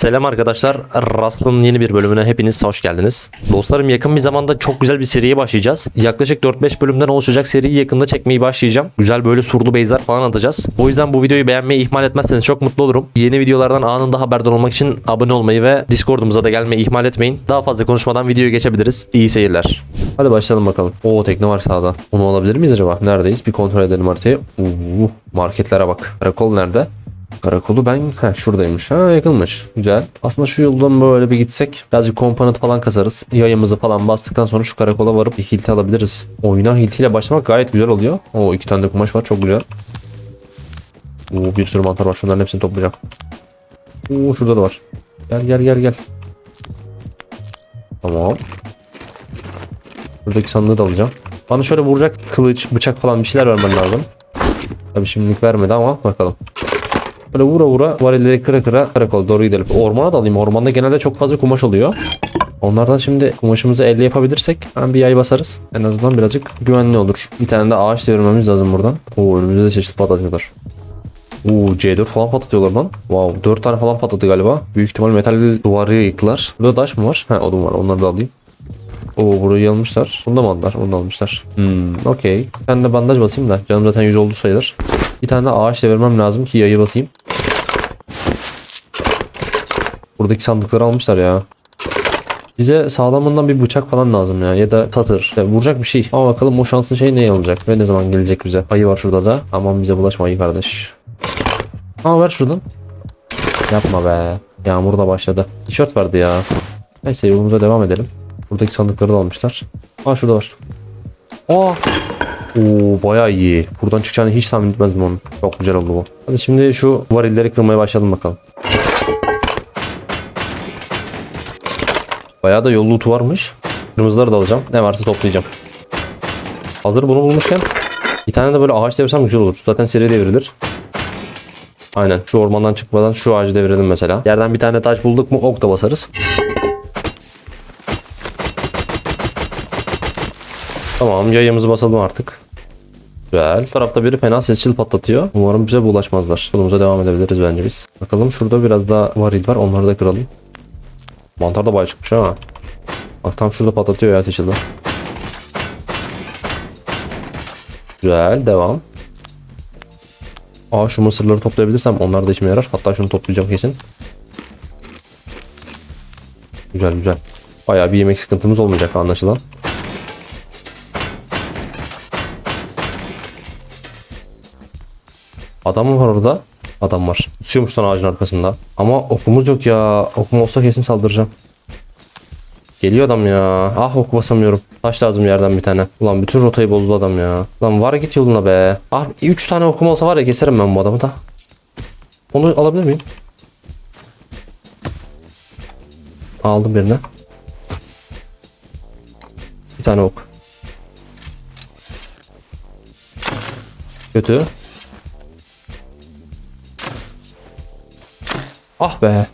Selam arkadaşlar. Rust'ın yeni bir bölümüne hepiniz hoş geldiniz. Dostlarım yakın bir zamanda çok güzel bir seriye başlayacağız. Yaklaşık 4-5 bölümden oluşacak seriyi yakında çekmeyi başlayacağım. Güzel böyle surlu base'ler falan atacağız. O yüzden bu videoyu beğenmeyi ihmal etmezseniz çok mutlu olurum. Yeni videolardan anında haberdar olmak için abone olmayı ve Discord'umuza da gelmeyi ihmal etmeyin. Daha fazla konuşmadan videoya geçebiliriz. İyi seyirler. Hadi başlayalım bakalım. Oo tekne var sağda. Onu alabilir miyiz acaba? Neredeyiz? Bir kontrol edelim haritayı. Oo, marketlere bak. Karakol nerede? Karakolu ben ha şuradaymış. Ha yakınmış. Güzel. Aslında şu yoldan böyle bir gitsek birazcık komponent falan kasarız. Yayımızı falan bastıktan sonra şu karakola varıp bir hilti alabiliriz. Oyuna hiltiyle başlamak gayet güzel oluyor. O iki tane de kumaş var çok güzel. Oo bir sürü mantar var. Şunların hepsini toplayacağım. Oo şurada da var. Gel gel gel gel. Tamam. Buradaki sandığı da alacağım. Bana şöyle vuracak kılıç, bıçak falan bir şeyler vermen lazım. Tabii şimdilik vermedi ama bakalım. Böyle vura vura varilleri kıra kıra karakol doğru gidelim. Ormana da alayım. Ormanda genelde çok fazla kumaş oluyor. Onlardan şimdi kumaşımızı elde yapabilirsek hemen bir yay basarız. En azından birazcık güvenli olur. Bir tane de ağaç devirmemiz lazım buradan. Oo önümüzde de çeşitli patlatıyorlar. Oo C4 falan patlatıyorlar lan. Wow 4 tane falan patladı galiba. Büyük ihtimal metal duvarı yıktılar. Burada taş mı var? Ha odun var onları da alayım. Oo burayı almışlar. Bunu da mı aldılar? Onu da almışlar. Hmm okey. Ben de bandaj basayım da. Canım zaten 100 oldu sayılır. Bir tane de ağaç devirmem lazım ki yayı basayım. Buradaki sandıkları almışlar ya. Bize sağlamından bir bıçak falan lazım ya ya da satır. İşte vuracak bir şey. Ama bakalım o şansın şey ne olacak ve ne zaman gelecek bize. Ayı var şurada da. Aman bize bulaşma ayı kardeş. Ama ver şuradan. Yapma be. Yağmur da başladı. Tişört vardı ya. Neyse yolumuza devam edelim. Buradaki sandıkları da almışlar. Aa şurada var. Aa. Oo bayağı iyi. Buradan çıkacağını hiç tahmin etmezdim onun. Çok güzel oldu bu. Hadi şimdi şu varilleri kırmaya başlayalım bakalım. Bayağı da yol varmış. Kırmızıları da alacağım. Ne varsa toplayacağım. Hazır bunu bulmuşken bir tane de böyle ağaç devirsem güzel olur. Zaten seri devrilir. Aynen şu ormandan çıkmadan şu ağacı devirelim mesela. Yerden bir tane taş bulduk mu ok da basarız. Tamam yayımızı basalım artık. Güzel. Bu tarafta biri fena sesçil patlatıyor. Umarım bize bulaşmazlar. Yolumuza devam edebiliriz bence biz. Bakalım şurada biraz daha varil var. Onları da kıralım. Mantar da bayağı çıkmış ha. Bak tam şurada patlatıyor ya seçildi. Güzel devam. Aa şu mısırları toplayabilirsem onlar da işime yarar. Hatta şunu toplayacağım kesin. Güzel güzel. Bayağı bir yemek sıkıntımız olmayacak anlaşılan. Adam mı var orada? Adam var. Tutuyormuş lan ağacın arkasında. Ama okumuz yok ya. Okum olsa kesin saldıracağım. Geliyor adam ya. Ah ok basamıyorum. Taş lazım yerden bir tane. Ulan bütün rotayı bozdu adam ya. Lan var git yoluna be. Ah 3 tane okum olsa var ya keserim ben bu adamı da. Onu alabilir miyim? Aldım birine. Bir tane ok. Kötü. Ah be.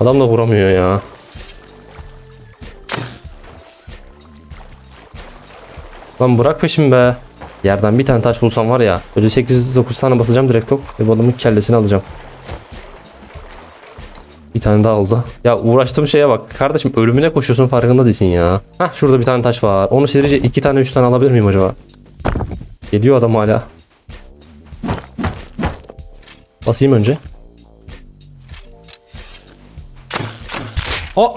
Adam da vuramıyor ya. Lan bırak peşimi be. Yerden bir tane taş bulsam var ya. Böyle 8-9 tane basacağım direkt top. Ve bu adamın kellesini alacağım. Bir tane daha oldu. Ya uğraştığım şeye bak. Kardeşim ölümüne koşuyorsun farkında değilsin ya. Hah şurada bir tane taş var. Onu serice iki tane üç tane alabilir miyim acaba? Geliyor adam hala. Basayım önce. Aa!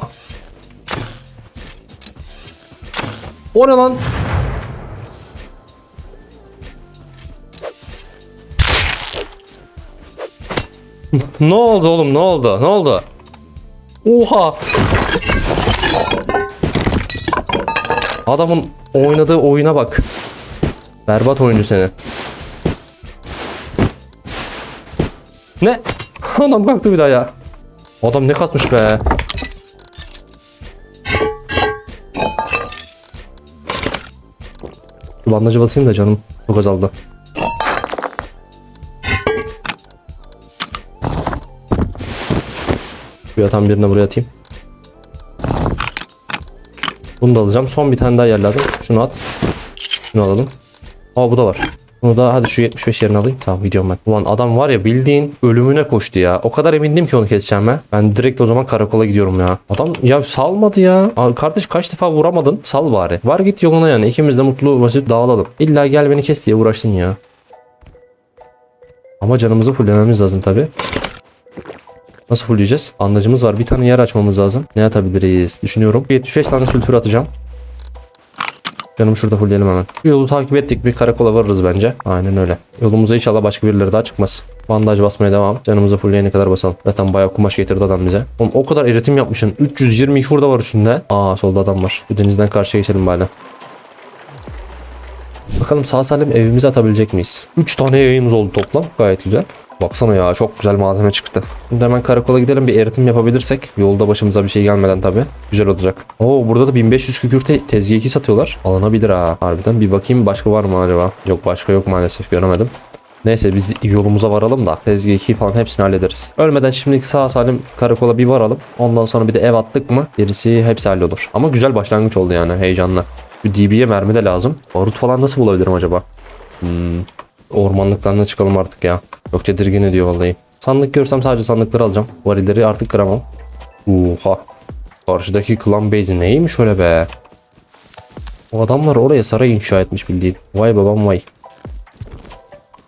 O ne lan? ne oldu oğlum ne oldu ne oldu? Oha! Adamın oynadığı oyuna bak. Berbat oyuncu seni. Ne? Adam kalktı bir daha ya. Adam ne kasmış be. Bandajı basayım da canım çok azaldı. Şu yatan birine buraya atayım. Bunu da alacağım. Son bir tane daha yer lazım. Şunu at. Şunu alalım. Aa bu da var. Bunu da hadi şu 75 yerini alayım. Tamam gidiyorum ben. Ulan adam var ya bildiğin ölümüne koştu ya. O kadar emindim ki onu keseceğim ben. Ben direkt o zaman karakola gidiyorum ya. Adam ya salmadı ya. Aa, kardeş kaç defa vuramadın? Sal bari. Var git yoluna yani. İkimiz de mutlu basit dağılalım. İlla gel beni kes diye uğraştın ya. Ama canımızı fullememiz lazım tabi. Nasıl fullleyeceğiz? Bandajımız var. Bir tane yer açmamız lazım. Ne atabiliriz? Düşünüyorum. 75 tane sülfür atacağım. Canım şurada fullleyelim hemen. Bu yolu takip ettik bir karakola varırız bence. Aynen öyle. Yolumuza inşallah başka birileri daha çıkmaz. Bandaj basmaya devam. Canımıza fullleyene kadar basalım. Zaten bayağı kumaş getirdi adam bize. Oğlum o kadar eritim yapmışsın. 320 hurda var üstünde. Aa solda adam var. Şu denizden karşıya geçelim bari. Bakalım sağ salim evimize atabilecek miyiz? 3 tane yayımız oldu toplam. Gayet güzel. Baksana ya çok güzel malzeme çıktı. Şimdi hemen karakola gidelim bir eritim yapabilirsek. Yolda başımıza bir şey gelmeden tabi. Güzel olacak. Oo burada da 1500 kükürte tezgah 2 satıyorlar. Alınabilir ha. Harbiden bir bakayım başka var mı acaba? Yok başka yok maalesef göremedim. Neyse biz yolumuza varalım da tezgah 2 falan hepsini hallederiz. Ölmeden şimdilik sağ salim karakola bir varalım. Ondan sonra bir de ev attık mı gerisi hepsi hallolur. Ama güzel başlangıç oldu yani heyecanla. Bir DB'ye mermi de lazım. Barut falan nasıl bulabilirim acaba? Hmm. Ormanlıklarına çıkalım artık ya. Çok tedirgin ediyor vallahi. Sandık görsem sadece sandıkları alacağım. Varilleri artık kıramam. Oha. Karşıdaki klan base neymiş öyle be? O adamlar oraya saray inşa etmiş bildiğin. Vay babam vay.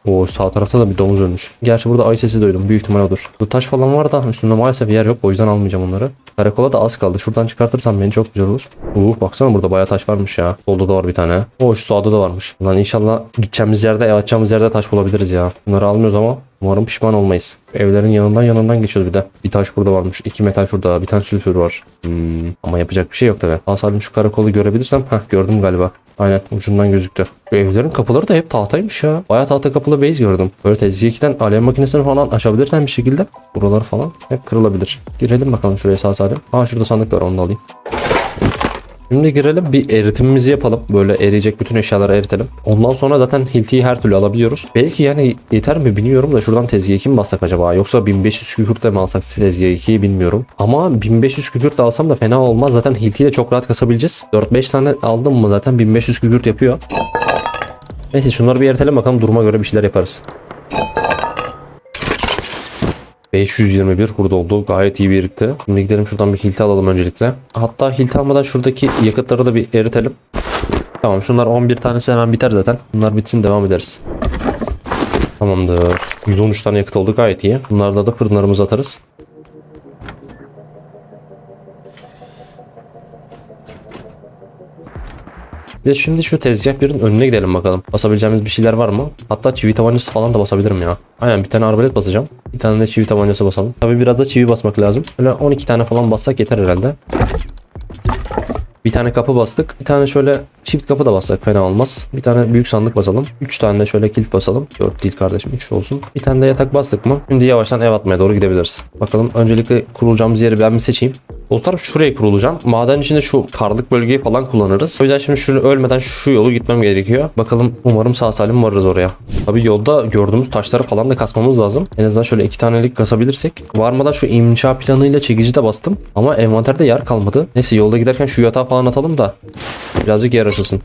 O sağ tarafta da bir domuz ölmüş. Gerçi burada ay sesi duydum. Büyük ihtimal odur. Bu taş falan var da üstünde maalesef yer yok. O yüzden almayacağım onları. Karakola da az kaldı. Şuradan çıkartırsam beni çok güzel olur. Uh baksana burada bayağı taş varmış ya. Solda da var bir tane. O şu sağda da varmış. Lan inşallah gideceğimiz yerde, ev açacağımız yerde taş bulabiliriz ya. Bunları almıyoruz ama umarım pişman olmayız. Evlerin yanından yanından geçiyoruz bir de. Bir taş burada varmış. iki metal şurada. Bir tane sülfür var. Hmm. Ama yapacak bir şey yok tabi. Asalim şu karakolu görebilirsem. Heh gördüm galiba. Aynen ucundan gözüktü. Bu evlerin kapıları da hep tahtaymış ya. Bayağı tahta kapılı base gördüm. Böyle tezgahten alev makinesini falan açabilirsen bir şekilde buralar falan hep kırılabilir. Girelim bakalım şuraya sağ salim. Aa şurada sandık var onu da alayım. Şimdi girelim bir eritimimizi yapalım. Böyle eriyecek bütün eşyaları eritelim. Ondan sonra zaten hiltiyi her türlü alabiliyoruz. Belki yani yeter mi bilmiyorum da şuradan tezgah 2 mi bassak acaba? Yoksa 1500 kükürtle mi alsak tezgah 2'yi bilmiyorum. Ama 1500 kükürtle alsam da fena olmaz. Zaten hiltiyi de çok rahat kasabileceğiz. 4-5 tane aldım mı zaten 1500 kükürt yapıyor. Neyse şunları bir eritelim bakalım duruma göre bir şeyler yaparız. 521 hurda oldu. Gayet iyi birikti. Şimdi gidelim şuradan bir hilti alalım öncelikle. Hatta hilti almadan şuradaki yakıtları da bir eritelim. Tamam şunlar 11 tanesi hemen biter zaten. Bunlar bitsin devam ederiz. Tamamdır. 113 tane yakıt oldu gayet iyi. Bunlarda da fırınlarımızı atarız. De şimdi şu tezgah birin önüne gidelim bakalım. Basabileceğimiz bir şeyler var mı? Hatta çivi tabancası falan da basabilirim ya. Aynen bir tane arbalet basacağım. Bir tane de çivi tabancası basalım. Tabii biraz da çivi basmak lazım. Böyle 12 tane falan bassak yeter herhalde. Bir tane kapı bastık. Bir tane şöyle çift kapı da bassak fena olmaz. Bir tane büyük sandık basalım. 3 tane de şöyle kilit basalım. 4 değil kardeşim 3 olsun. Bir tane de yatak bastık mı? Şimdi yavaştan ev atmaya doğru gidebiliriz. Bakalım öncelikle kurulacağımız yeri ben bir seçeyim. Dostlarım şuraya kurulacağım. Maden içinde şu karlık bölgeyi falan kullanırız. O yüzden şimdi şunu ölmeden şu yolu gitmem gerekiyor. Bakalım umarım sağ salim varırız oraya. Tabi yolda gördüğümüz taşları falan da kasmamız lazım. En azından şöyle iki tanelik kasabilirsek. Varmadan şu inşa planıyla çekici de bastım. Ama envanterde yer kalmadı. Neyse yolda giderken şu yatağı falan atalım da birazcık yer açılsın.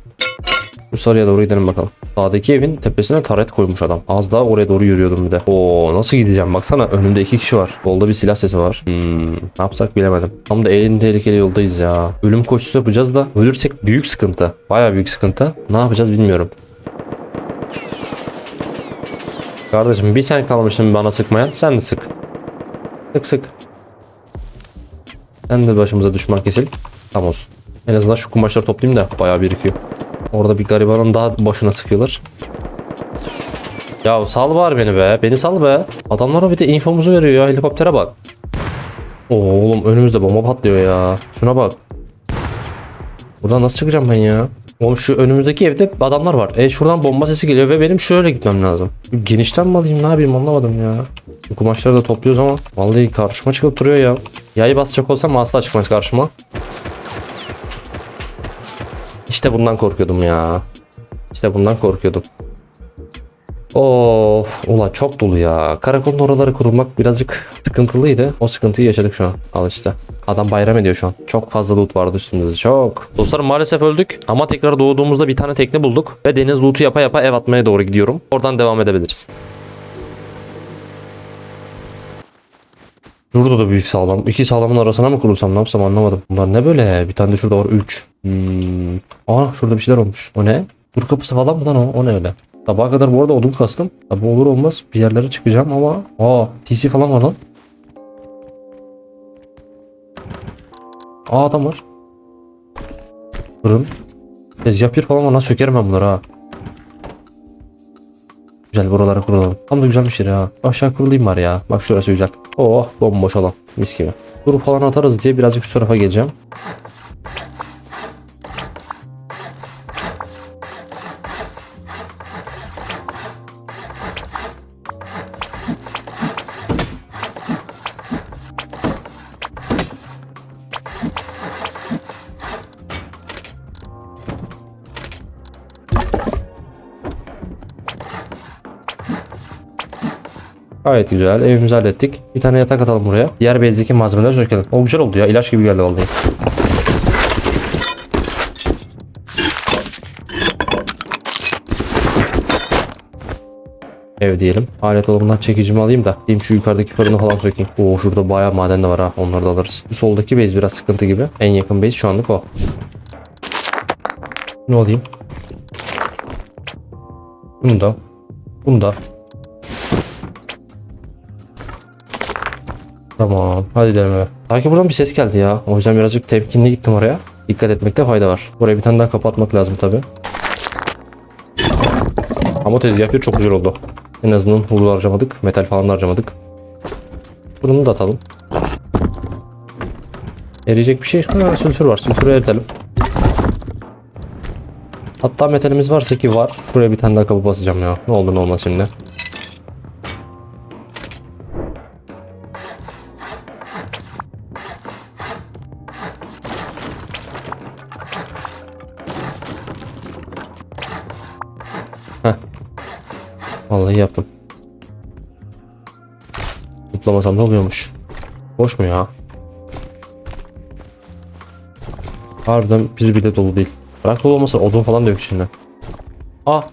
Şu sarıya doğru gidelim bakalım. Sağdaki evin tepesine taret koymuş adam. Az daha oraya doğru yürüyordum bir de. Oo nasıl gideceğim baksana önümde iki kişi var. Solda bir silah sesi var. Hmm, ne yapsak bilemedim. Tam da en tehlikeli yoldayız ya. Ölüm koşusu yapacağız da ölürsek büyük sıkıntı. Baya büyük sıkıntı. Ne yapacağız bilmiyorum. Kardeşim bir sen kalmışsın bana sıkmayan. Sen de sık. Sık sık. Sen de başımıza düşman kesil. Tam olsun. En azından şu kumaşları toplayayım da bayağı birikiyor. Orada bir garibanın daha başına sıkıyorlar. Ya sal var beni be. Beni sal be. Adamlara bir de infomuzu veriyor ya. Helikoptere bak. Oğlum önümüzde bomba patlıyor ya. Şuna bak. Buradan nasıl çıkacağım ben ya? Oğlum şu önümüzdeki evde adamlar var. E şuradan bomba sesi geliyor ve benim şöyle gitmem lazım. Genişten mi alayım ne yapayım anlamadım ya. Kumaşları da topluyoruz ama vallahi karşıma çıkıp duruyor ya. Yayı basacak olsam asla çıkmaz karşıma. İşte bundan korkuyordum ya. İşte bundan korkuyordum. Of ulan çok dolu ya. Karakolun oraları kurulmak birazcık sıkıntılıydı. O sıkıntıyı yaşadık şu an. Al işte. Adam bayram ediyor şu an. Çok fazla loot vardı üstümüzde. Çok. Dostlarım maalesef öldük. Ama tekrar doğduğumuzda bir tane tekne bulduk. Ve deniz loot'u yapa yapa ev atmaya doğru gidiyorum. Oradan devam edebiliriz. Şurada da büyük sağlam. İki sağlamın arasına mı kurulsam ne yapsam anlamadım. Bunlar ne böyle? Bir tane de şurada var 3. Hmm. Aa şurada bir şeyler olmuş. O ne? Dur kapısı falan mı lan o? O ne öyle? Sabaha kadar bu arada odun kastım. Tabi olur olmaz bir yerlere çıkacağım ama aa TC falan var lan. Aa adam var. Fırın. Tezgah falan var lan sökerim ben bunları ha. Güzel buralara kuralım. Tam da güzelmiş yeri ha. Aşağı kurulayım var ya. Bak şurası güzel. Oh bomboş alan. Mis gibi. Dur falan atarız diye birazcık şu tarafa geleceğim. Gayet güzel. Evimizi hallettik. Bir tane yatak atalım buraya. Diğer bezdeki malzemeleri sökelim. O güzel oldu ya. İlaç gibi geldi vallahi. Ev diyelim. Alet dolabından çekicimi alayım da diyeyim şu yukarıdaki fırını falan sökeyim. Oo şurada bayağı maden de var ha. Onları da alırız. Bu soldaki base biraz sıkıntı gibi. En yakın base şu anlık o. Ne alayım? Bunu da. Bunu da. Tamam. Hadi gidelim eve. Sanki buradan bir ses geldi ya. O yüzden birazcık temkinli gittim oraya. Dikkat etmekte fayda var. Burayı bir tane daha kapatmak lazım tabi. Ama tezgah bir çok güzel oldu. En azından hurda harcamadık. Metal falan harcamadık. Bunu da atalım. Eriyecek bir şey. Ha, sülfür var. Sülfürü eritelim. Hatta metalimiz varsa ki var. Şuraya bir tane daha kapı basacağım ya. Ne olur ne olmaz şimdi. Vallahi yaptım. Zıplamasam ne oluyormuş? Boş mu ya? Harbiden bir bile dolu değil. Bırak dolu olmasa odun falan da yok içinde. Ah!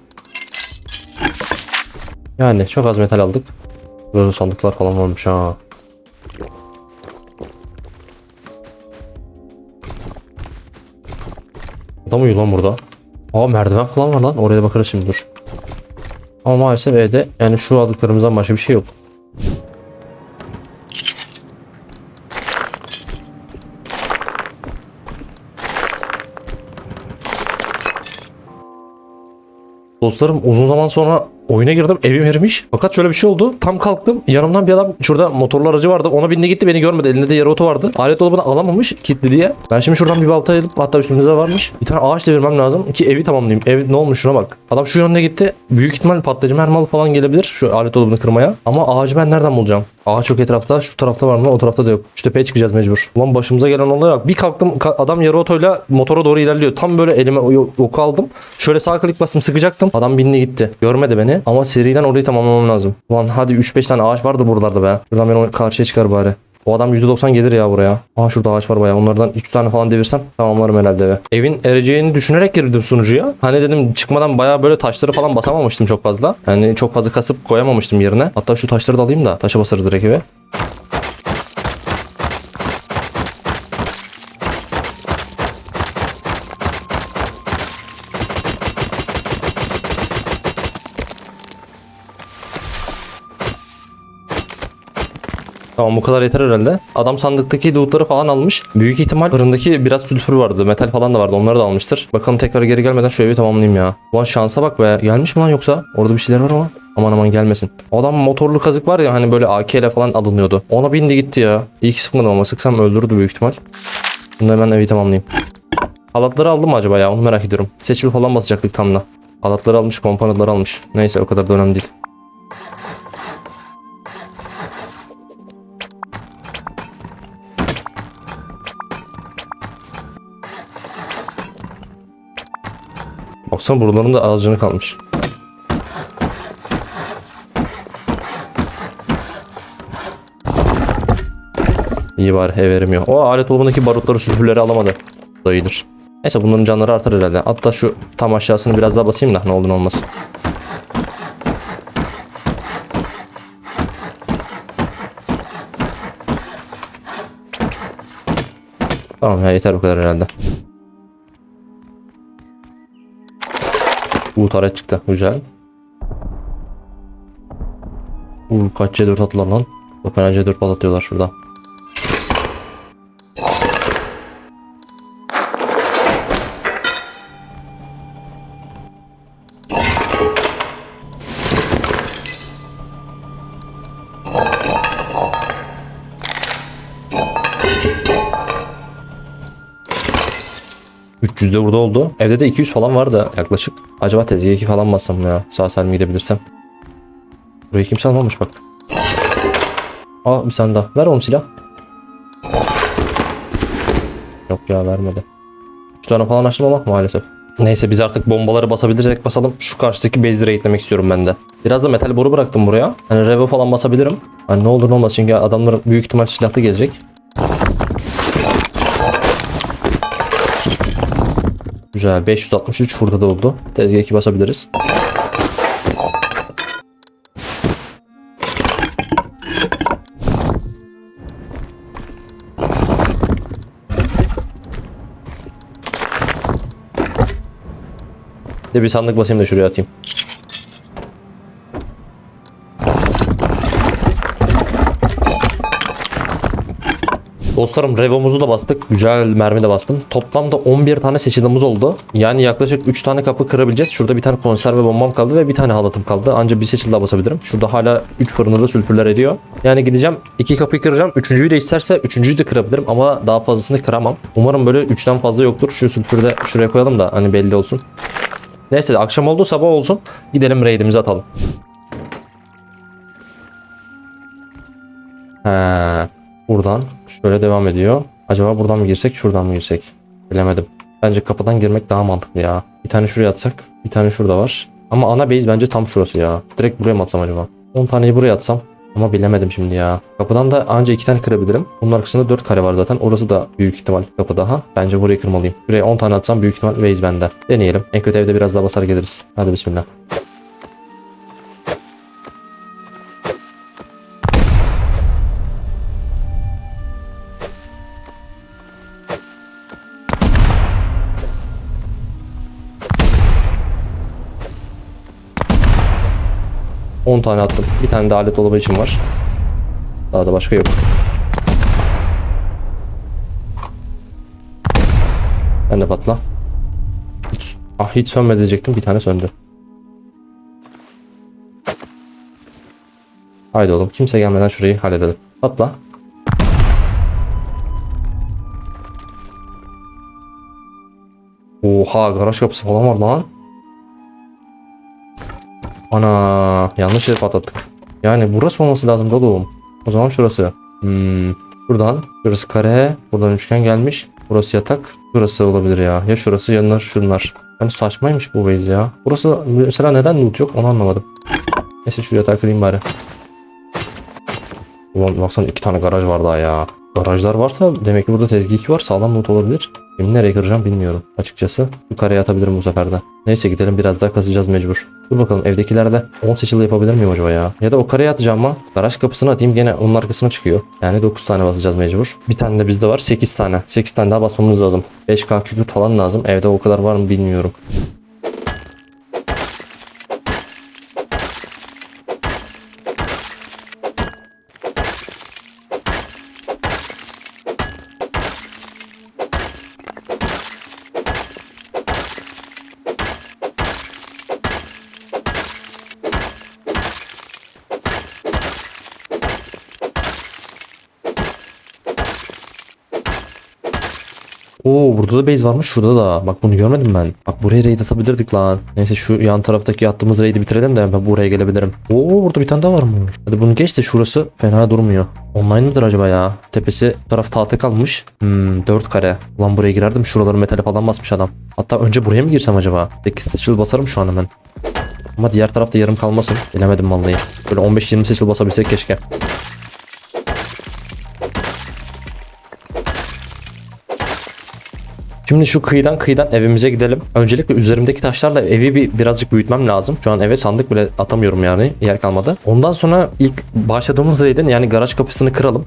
Yani çok az metal aldık. Böyle sandıklar falan varmış ha. Adam uyuyor lan burada. Aa merdiven falan var lan. Oraya bakarız şimdi dur. Ama maalesef evde yani şu aldıklarımızdan başka bir şey yok. Dostlarım uzun zaman sonra oyuna girdim evim erimiş. Fakat şöyle bir şey oldu. Tam kalktım yanımdan bir adam şurada motorlu aracı vardı. Ona bindi gitti beni görmedi. Elinde de yarı oto vardı. Alet dolabını alamamış kilitli diye. Ben şimdi şuradan bir balta alıp hatta üstümüzde varmış. Bir tane ağaç devirmem lazım ki evi tamamlayayım. Ev ne olmuş şuna bak. Adam şu yönde gitti. Büyük ihtimal patlayıcı mermalı falan gelebilir. Şu alet dolabını kırmaya. Ama ağacı ben nereden bulacağım? Ağaç yok etrafta. Şu tarafta var mı? O tarafta da yok. Şu tepeye çıkacağız mecbur. Ulan başımıza gelen olaya bak. Bir kalktım ka- adam yarı otoyla motora doğru ilerliyor. Tam böyle elime oku aldım. Şöyle sağ klik bastım sıkacaktım. Adam bindi gitti. Görmedi beni. Ama seriden orayı tamamlamam lazım. Ulan hadi 3-5 tane ağaç vardı buralarda be. Şuradan beni o- karşıya çıkar bari. O adam %90 gelir ya buraya. Aa şurada ağaç var bayağı. Onlardan 3 tane falan devirsem tamamlarım herhalde eve. Evin ereceğini düşünerek girdim sunucuya. Hani dedim çıkmadan bayağı böyle taşları falan basamamıştım çok fazla. Yani çok fazla kasıp koyamamıştım yerine. Hatta şu taşları da alayım da taşa basarız direkt eve. Tamam bu kadar yeter herhalde. Adam sandıktaki lootları falan almış. Büyük ihtimal fırındaki biraz sülfür vardı. Metal falan da vardı. Onları da almıştır. Bakalım tekrar geri gelmeden şu evi tamamlayayım ya. Ulan şansa bak be. Gelmiş mi lan yoksa? Orada bir şeyler var ama. Aman aman gelmesin. Adam motorlu kazık var ya hani böyle AK ile falan alınıyordu. Ona bindi gitti ya. İyi ki sıkmadım ama sıksam öldürürdü büyük ihtimal. Bunu hemen evi tamamlayayım. Halatları aldım mı acaba ya? Onu merak ediyorum. Seçil falan basacaktık tam da. Halatları almış, kompanyaları almış. Neyse o kadar da önemli değil. Baksana buraların da ağzını kalmış. İyi bari ev vermiyor. O alet dolabındaki barutları süpürleri alamadı. Bu. Neyse bunların canları artar herhalde. Hatta şu tam aşağısını biraz daha basayım da ne olur ne olmaz. Tamam ya yeter bu kadar herhalde. Bu taret çıktı. Güzel. Uuu kaç C4 attılar lan. Fena C4 patlatıyorlar şurada. ...300 de burada oldu. Evde de 200 falan vardı yaklaşık. Acaba tezgaha 2 falan mı alsam ya? Sağ salim gidebilirsem. Burayı kimse almamış bak. Aa bir tane daha. Ver oğlum silah. Yok ya vermedi. 3 tane falan açtım ama maalesef. Neyse biz artık bombaları basabilirsek basalım. Şu karşıdaki base'i raidlemek istiyorum ben de. Biraz da metal boru bıraktım buraya. Hani revo falan basabilirim. Hani ne olur ne olmaz çünkü adamlar büyük ihtimal silahlı gelecek. Güzel 563 burada da oldu. Tezgah 2 basabiliriz. Bir de bir sandık basayım da şuraya atayım. Dostlarım revomuzu da bastık. Güzel mermi de bastım. Toplamda 11 tane seçilimiz oldu. Yani yaklaşık 3 tane kapı kırabileceğiz. Şurada bir tane konserve bombam kaldı ve bir tane halatım kaldı. Ancak bir seçil daha basabilirim. Şurada hala 3 fırında da sülfürler ediyor. Yani gideceğim. 2 kapıyı kıracağım. Üçüncüyü de isterse üçüncüyü de kırabilirim. Ama daha fazlasını kıramam. Umarım böyle 3'ten fazla yoktur. Şu sülfürü de şuraya koyalım da hani belli olsun. Neyse akşam oldu sabah olsun. Gidelim raidimizi atalım. He, buradan şöyle devam ediyor. Acaba buradan mı girsek şuradan mı girsek? Bilemedim. Bence kapıdan girmek daha mantıklı ya. Bir tane şuraya atsak. Bir tane şurada var. Ama ana base bence tam şurası ya. Direkt buraya mı atsam acaba? 10 taneyi buraya atsam. Ama bilemedim şimdi ya. Kapıdan da anca iki tane kırabilirim. Bunun arkasında 4 kare var zaten. Orası da büyük ihtimal kapı daha. Bence burayı kırmalıyım. Buraya 10 tane atsam büyük ihtimal base bende. Deneyelim. En kötü evde biraz daha basar geliriz. Hadi bismillah. On tane attım. Bir tane de alet dolabı için var. Daha da başka yok. Ben de patla. Hiç, ah hiç sönmedi diyecektim. Bir tane söndü. Haydi oğlum. Kimse gelmeden şurayı halledelim. Patla. Oha garaj kapısı falan var lan. Ana yanlış yere patlattık. Yani burası olması lazım oğlum. O zaman şurası. Hmm, buradan şurası kare. Buradan üçgen gelmiş. Burası yatak. Burası olabilir ya. Ya şurası yanlar şunlar. Yani saçmaymış bu base ya. Burası mesela neden loot yok onu anlamadım. Neyse şu yatağı kırayım bari. Ulan baksana iki tane garaj var daha ya. Garajlar varsa demek ki burada tezgah var. Sağlam loot olabilir. Şimdi nereye kıracağım bilmiyorum. Açıkçası yukarıya atabilirim bu sefer de. Neyse gidelim biraz daha kazacağız mecbur. Dur bakalım evdekilerde 10 seçili yapabilir miyim acaba ya? Ya da o kareye atacağım ama garaj kapısını atayım gene onun arkasına çıkıyor. Yani 9 tane basacağız mecbur. Bir tane de bizde var 8 tane. 8 tane daha basmamız lazım. 5k kükürt falan lazım. Evde o kadar var mı bilmiyorum. Da base varmış şurada da. Bak bunu görmedim ben. Bak buraya raid atabilirdik lan. Neyse şu yan taraftaki attığımız raid'i bitirelim de ben buraya gelebilirim. Oo burada bir tane daha var mı? Hadi bunu geç de şurası fena durmuyor. Online mıdır acaba ya? Tepesi bu taraf tahta kalmış. Hmm 4 kare. Ulan buraya girerdim şuraları metale falan basmış adam. Hatta önce buraya mı girsem acaba? Peki sıçıl basarım şu an hemen. Ama diğer tarafta yarım kalmasın. Bilemedim vallahi. Böyle 15-20 seçil basabilsek keşke. Şimdi şu kıyıdan kıyıdan evimize gidelim. Öncelikle üzerimdeki taşlarla evi bir birazcık büyütmem lazım. Şu an eve sandık bile atamıyorum yani. Yer kalmadı. Ondan sonra ilk başladığımız raid'in yani garaj kapısını kıralım.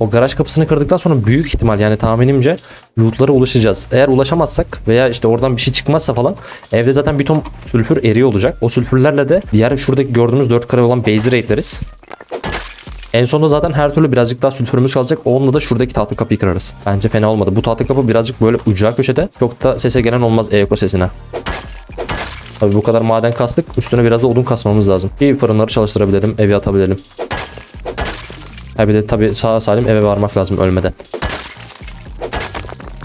O garaj kapısını kırdıktan sonra büyük ihtimal yani tahminimce lootlara ulaşacağız. Eğer ulaşamazsak veya işte oradan bir şey çıkmazsa falan evde zaten bir ton sülfür eriyor olacak. O sülfürlerle de diğer şuradaki gördüğümüz 4 kare olan base'i raidleriz. En sonunda zaten her türlü birazcık daha sülfürümüz kalacak. Onunla da şuradaki tahta kapıyı kırarız. Bence fena olmadı. Bu tahta kapı birazcık böyle ucağı köşede. Çok da sese gelen olmaz Eko sesine. Tabii bu kadar maden kastık. Üstüne biraz da odun kasmamız lazım. Bir fırınları çalıştırabilelim. Evi atabilelim. Ha bir de tabii sağ salim eve varmak lazım ölmeden.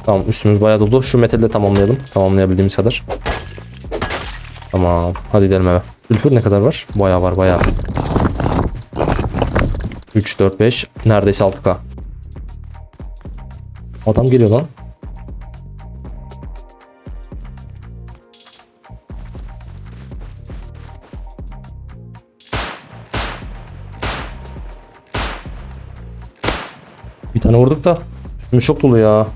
Tamam üstümüz bayağı dolu. Şu metali de tamamlayalım. Tamamlayabildiğimiz kadar. Tamam. Hadi gidelim eve. Sülfür ne kadar var? Bayağı var bayağı. 3, 4, 5. Neredeyse 6K. Adam geliyor lan. Bir tane vurduk da. Şimdi çok dolu ya.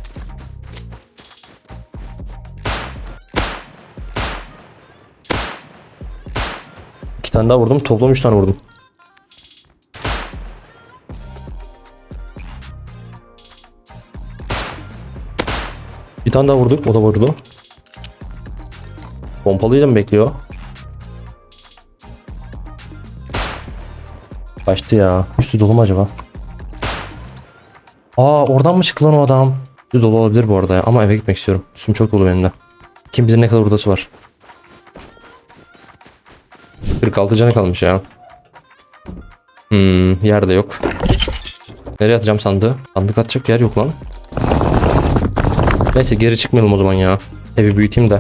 İki tane daha vurdum. Toplam üç tane vurdum. Tane daha vurduk. O da vurdu. Pompalıyla mı bekliyor? Kaçtı ya. Üstü dolu mu acaba? Aa oradan mı çıktı lan o adam? Üstü dolu olabilir bu arada ya. Ama eve gitmek istiyorum. Üstüm çok dolu benim de. Kim bilir ne kadar hurdası var. 46 canı kalmış ya. Hmm, yerde yok. Nereye atacağım sandığı? Sandık atacak yer yok lan. Neyse geri çıkmayalım o zaman ya. Evi büyüteyim de.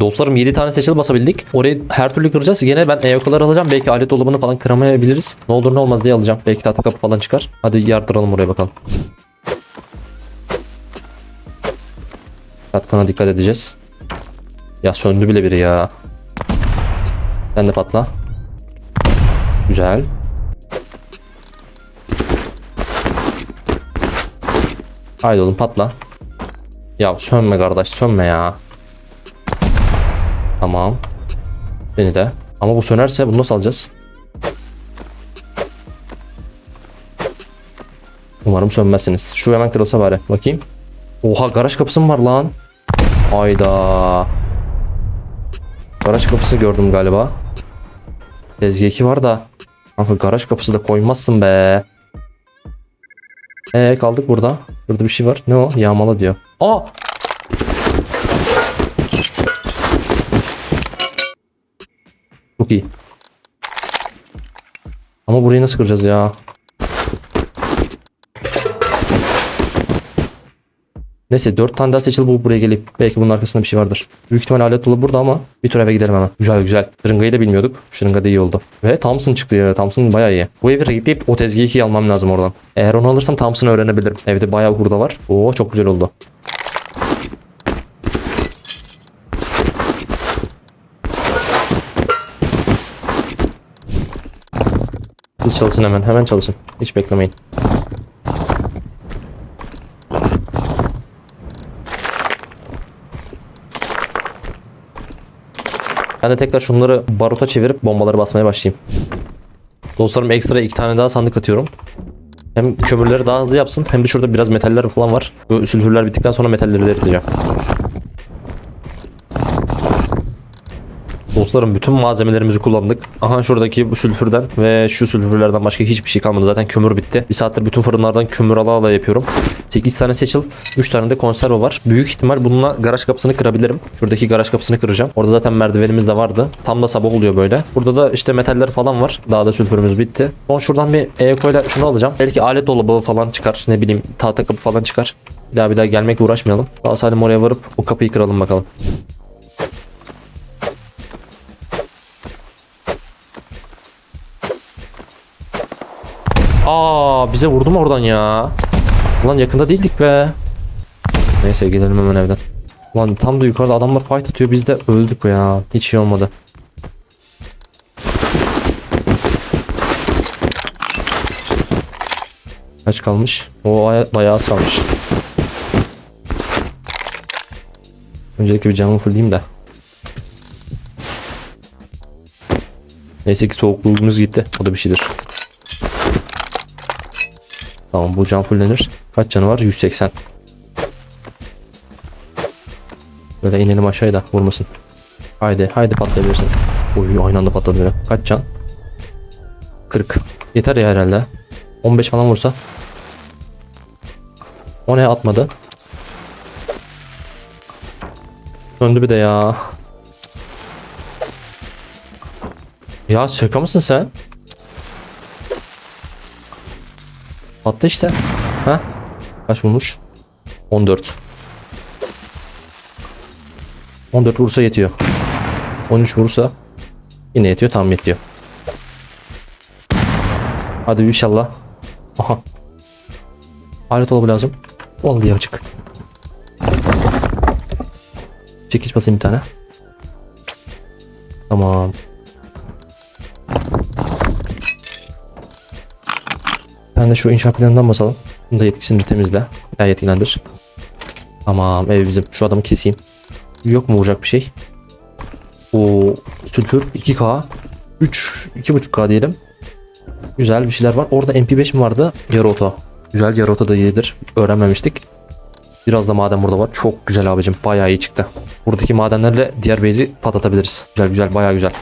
Dostlarım 7 tane seçil basabildik. Orayı her türlü kıracağız. Yine ben EOK'ları alacağım. Belki alet dolabını falan kıramayabiliriz. Ne olur ne olmaz diye alacağım. Belki tahta kapı falan çıkar. Hadi yardıralım oraya bakalım. Katkana dikkat edeceğiz. Ya söndü bile biri ya. Sen de patla. Güzel. Haydi oğlum patla. Ya sönme kardeş sönme ya. Tamam. Beni de. Ama bu sönerse bunu nasıl alacağız? Umarım sönmezsiniz. Şu hemen kırılsa bari. Bakayım. Oha garaj kapısı mı var lan? Hayda. Garaj kapısı gördüm galiba. Tezgah 2 var da. Kanka garaj kapısı da koymazsın be. Ee kaldık burada. Burada bir şey var. Ne o? Yağmala diyor. Aa! Çok iyi. Ama burayı nasıl kıracağız ya? Neyse 4 tane daha seçil bulup buraya gelip belki bunun arkasında bir şey vardır. Büyük ihtimal alet dolu burada ama bir tur eve gidelim hemen. Güzel güzel. Şırıngayı da bilmiyorduk. Şırınga da iyi oldu. Ve Thompson çıktı ya. Thompson bayağı iyi. Bu evi raidleyip o tezgahı 2'yi almam lazım oradan. Eğer onu alırsam Thompson'ı öğrenebilirim. Evde bayağı hurda var. Oo çok güzel oldu. Siz çalışın hemen. Hemen çalışın. Hiç beklemeyin. Ben de tekrar şunları baruta çevirip bombaları basmaya başlayayım. Dostlarım ekstra iki tane daha sandık atıyorum. Hem kömürleri daha hızlı yapsın hem de şurada biraz metaller falan var. Bu sülfürler bittikten sonra metalleri de eriteceğim. Dostlarım bütün malzemelerimizi kullandık. Aha şuradaki bu sülfürden ve şu sülfürlerden başka hiçbir şey kalmadı. Zaten kömür bitti. Bir saattir bütün fırınlardan kömür ala ala yapıyorum. 8 tane seçil, 3 tane de konserve var. Büyük ihtimal bununla garaj kapısını kırabilirim. Şuradaki garaj kapısını kıracağım. Orada zaten merdivenimiz de vardı. Tam da sabah oluyor böyle. Burada da işte metaller falan var. Daha da sülfürümüz bitti. Son şuradan bir e ile şunu alacağım. Belki alet dolabı falan çıkar. Ne bileyim tahta kapı falan çıkar. Bir daha bir daha gelmekle uğraşmayalım. Daha salim oraya varıp o kapıyı kıralım bakalım. Aa bize vurdu mu oradan ya? Ulan yakında değildik be. Neyse gidelim hemen evden. Ulan tam da yukarıda adamlar fight atıyor biz de öldük ya. Hiç şey olmadı. Kaç kalmış? O aya- bayağı az kalmış. Öncelikle bir camı fullleyeyim de. Neyse ki soğukluğumuz gitti. O da bir şeydir. Tamam bu can fullenir. Kaç canı var? 180. Böyle inelim aşağıya da vurmasın. Haydi haydi patlayabilirsin. Oy aynı anda patladı böyle. Kaç can? 40. Yeter ya herhalde. 15 falan vursa. O ne atmadı? Döndü bir de ya. Ya şaka mısın sen? Attı işte. Ha? Kaç vurmuş? 14. 14 vursa yetiyor. 13 vursa yine yetiyor. Tam yetiyor. Hadi inşallah. Aha. Alet olabilir lazım. Ol diye açık. Çekiç basayım bir tane. Tamam. Ben de şu inşaat planından basalım. Bunu da yetkisini temizle. Ya yetkilendir. Tamam ev bizim. Şu adamı keseyim. Yok mu vuracak bir şey? O sülfür 2K 3 2.5K diyelim. Güzel bir şeyler var. Orada MP5 mi vardı? Yarı oto. Güzel yarı oto da iyidir. Öğrenmemiştik. Biraz da maden burada var. Çok güzel abicim. Bayağı iyi çıktı. Buradaki madenlerle diğer base'i patlatabiliriz. Güzel güzel bayağı güzel.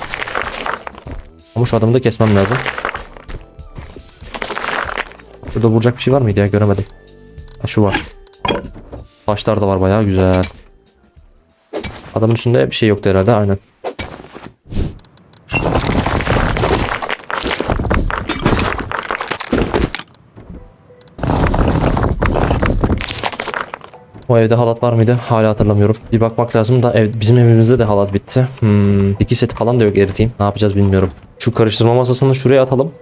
Ama şu adamı da kesmem lazım. Burada vuracak bir şey var mıydı ya göremedim. Ha, şu var. Taşlar da var bayağı güzel. Adamın üstünde bir şey yoktu herhalde aynen. O evde halat var mıydı? Hala hatırlamıyorum. Bir bakmak lazım da ev, bizim evimizde de halat bitti. Hmm, dikiş seti falan da yok eriteyim. Ne yapacağız bilmiyorum. Şu karıştırma masasını şuraya atalım.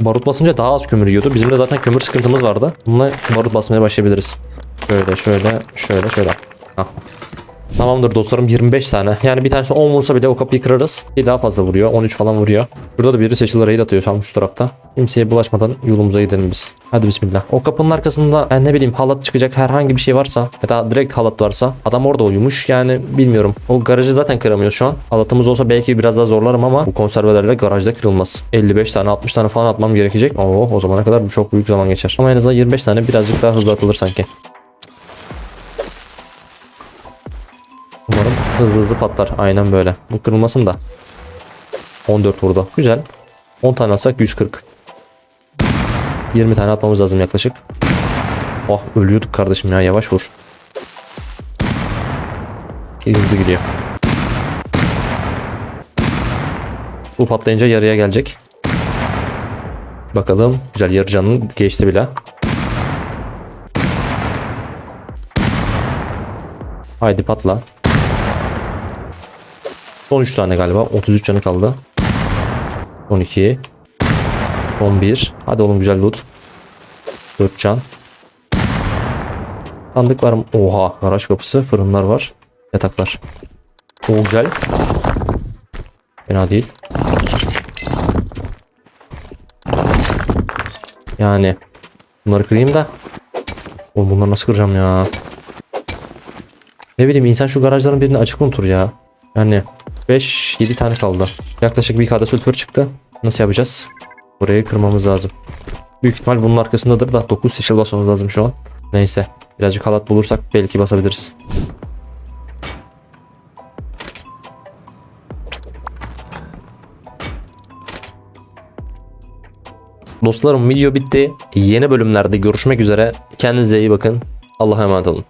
Barut basınca daha az kömür yiyordu. Bizim de zaten kömür sıkıntımız vardı. Bununla barut basmaya başlayabiliriz. Şöyle şöyle şöyle şöyle. Hah. Tamamdır dostlarım 25 tane. Yani bir tanesi 10 vursa bile o kapıyı kırarız. Bir daha fazla vuruyor. 13 falan vuruyor. Burada da biri seçilir raid atıyor tam şu tarafta. Kimseye bulaşmadan yolumuza gidelim biz. Hadi bismillah. O kapının arkasında ben ne bileyim halat çıkacak herhangi bir şey varsa ya da direkt halat varsa adam orada uyumuş yani bilmiyorum. O garajı zaten kıramıyoruz şu an. Halatımız olsa belki biraz daha zorlarım ama bu konservelerle garajda kırılmaz. 55 tane 60 tane falan atmam gerekecek. Oo o zamana kadar çok büyük zaman geçer. Ama en azından 25 tane birazcık daha hızlı atılır sanki. Umarım hızlı hızlı patlar. Aynen böyle. Bu kırılmasın da. 14 vurdu. Güzel. 10 tane atsak 140. 20 tane atmamız lazım yaklaşık. Oh ölüyorduk kardeşim ya yavaş vur. Hızlı gidiyor. Bu patlayınca yarıya gelecek. Bakalım. Güzel yarı canını geçti bile. Haydi patla. Son 3 tane galiba. 33 canı kaldı. 12. 11. Hadi oğlum güzel loot. 4 can. Sandık var mı? Oha. Garaj kapısı. Fırınlar var. Yataklar. O güzel. Fena değil. Yani. Bunları kırayım da. Oğlum bunları nasıl kıracağım ya? Ne bileyim insan şu garajların birini açık unutur ya. Yani 5, 7 tane kaldı. Yaklaşık bir kada sülfür çıktı. Nasıl yapacağız? Burayı kırmamız lazım. Büyük ihtimal bunun arkasındadır da 9 seçil basmamız lazım şu an. Neyse. Birazcık halat bulursak belki basabiliriz. Dostlarım video bitti. Yeni bölümlerde görüşmek üzere. Kendinize iyi bakın. Allah'a emanet olun.